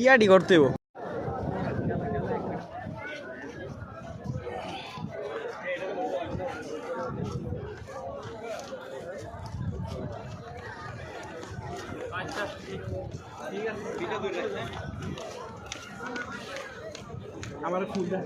ইয়াডি করতে। আমার ফুলটা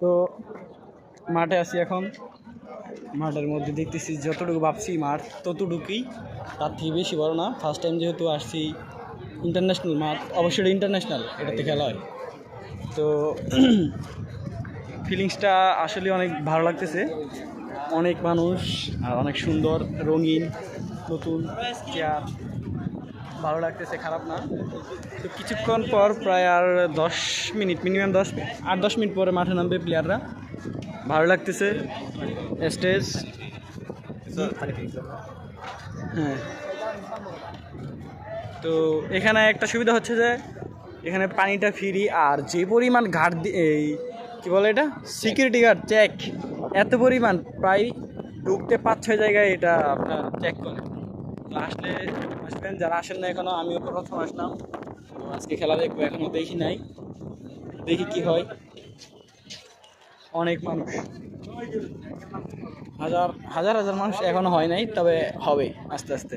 তো মাঠে আছি এখন। মাঠের মধ্যে দেখতেছি যতটুকু ভাবছি মাঠ ততটুকুই। তার থেকে বেশি বড় না। ফার্স্ট টাইম যেহেতু আসছি ইন্টারন্যাশনাল মাঠ অবশ্যই ইন্টারন্যাশনাল এটাতে খেলা হয়। তো ফিলিংসটা আসলে অনেক ভালো লাগতেছে। অনেক মানুষ আর অনেক সুন্দর রঙিন নতুন চেয়ার। ভালো লাগতেছে খারাপ না। তো কিছুক্ষণ পর প্রায় আর দশ মিনিট মিনিমাম দশ আট দশ মিনিট পরে মাঠে নামবে প্লেয়াররা ভালো লাগতেছে। স্টেজ হ্যাঁ। তো এখানে একটা সুবিধা হচ্ছে যে, এখানে পানিটা ফ্রি আর যে পরিমাণ ঘাট এই, কী বলে এটা? সিকিউরিটি গার্ড চেক এত পরিমাণ, প্রায় ঢুকতে পাঁচ ছয় জায়গায় এটা আপনার চেক করে। তো আসলে আসবেন, যারা আসেন না এখনও আমিও প্রথম আসলাম। আজকে খেলা দেখব, এখনও দেখি নাই। দেখি কি হয়। অনেক মানুষ। হাজার হাজার হাজার মানুষ এখনও হয় নাই, তবে হবে আস্তে আস্তে।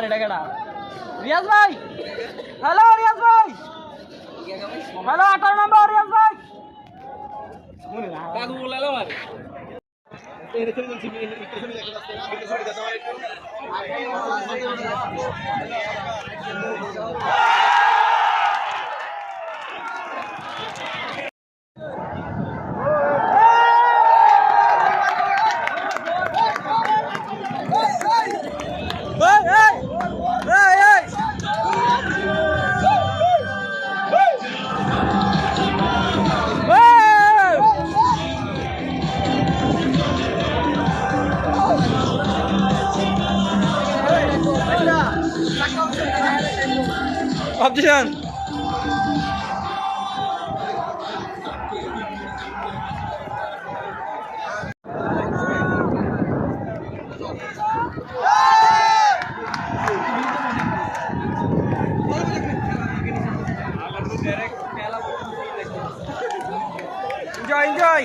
এটা কেটা রিয়াজ ভাই হ্যালো রিয়াজ ভাই হ্যালো আঠারো নাম্বার রিয়াজ ভাই এই, ああ! অবজেকশন এনজয় এনজয়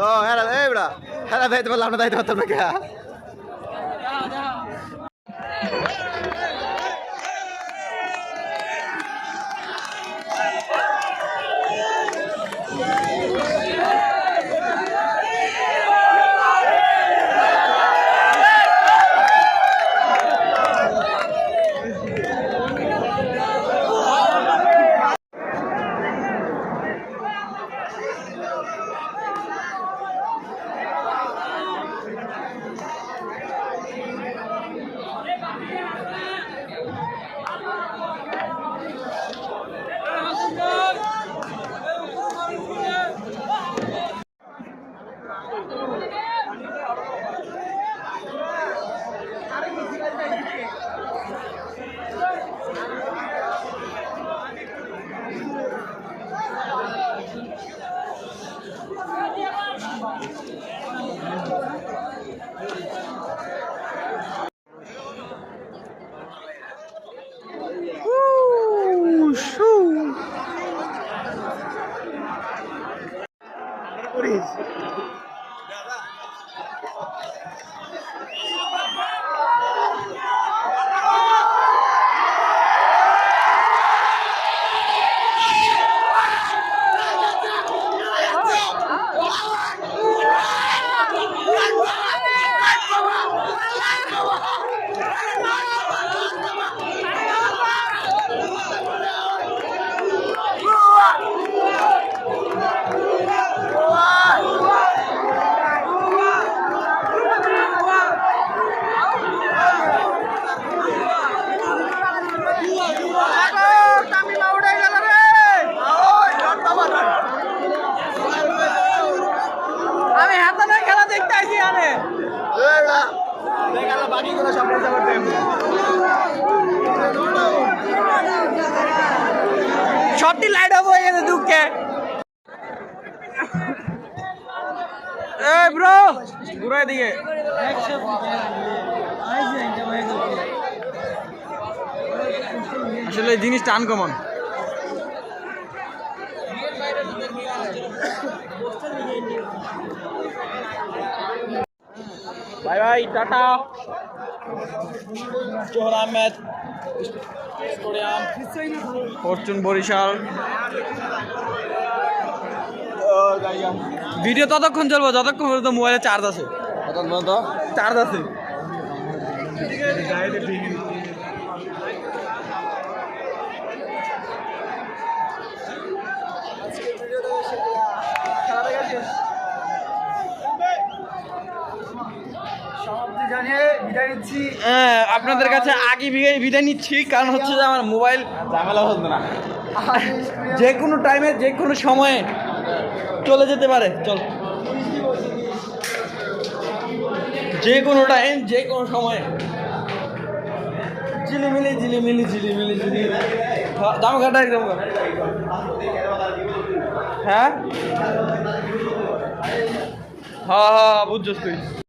হ্যাঁ হ্যাঁ দাইতে পারলাম না দাইতে পারতাম না আরে লাইট অফ হয়ে গেছে দুঃখে। দিকে। আসলে জিনিসটা uncommon bye bye tata. Zohur Ahmed stadium Fortune Barishal. Video ততক্ষণ চলবো যতক্ষণ পর্যন্ত মোবাইলে চার্জ আছে। চার্জ আছে। হ্যাঁ, আপনাদের কাছে আগে বিদায় বিদায় নিচ্ছি কারণ হচ্ছে যে আমার মোবাইল ঝামেলা হতো না। যে কোনো টাইমে যে কোনো সময়ে চলে যেতে পারে। চল। যে কোনো টাইম যে কোনো সময়ে। ঝিলিমিলি ঝিলিমিলি ঝিলিমিলি ঝিলি দাম কাটা একদম। হ্যাঁ? হ্যাঁ হ্যাঁ বুঝছস তুই।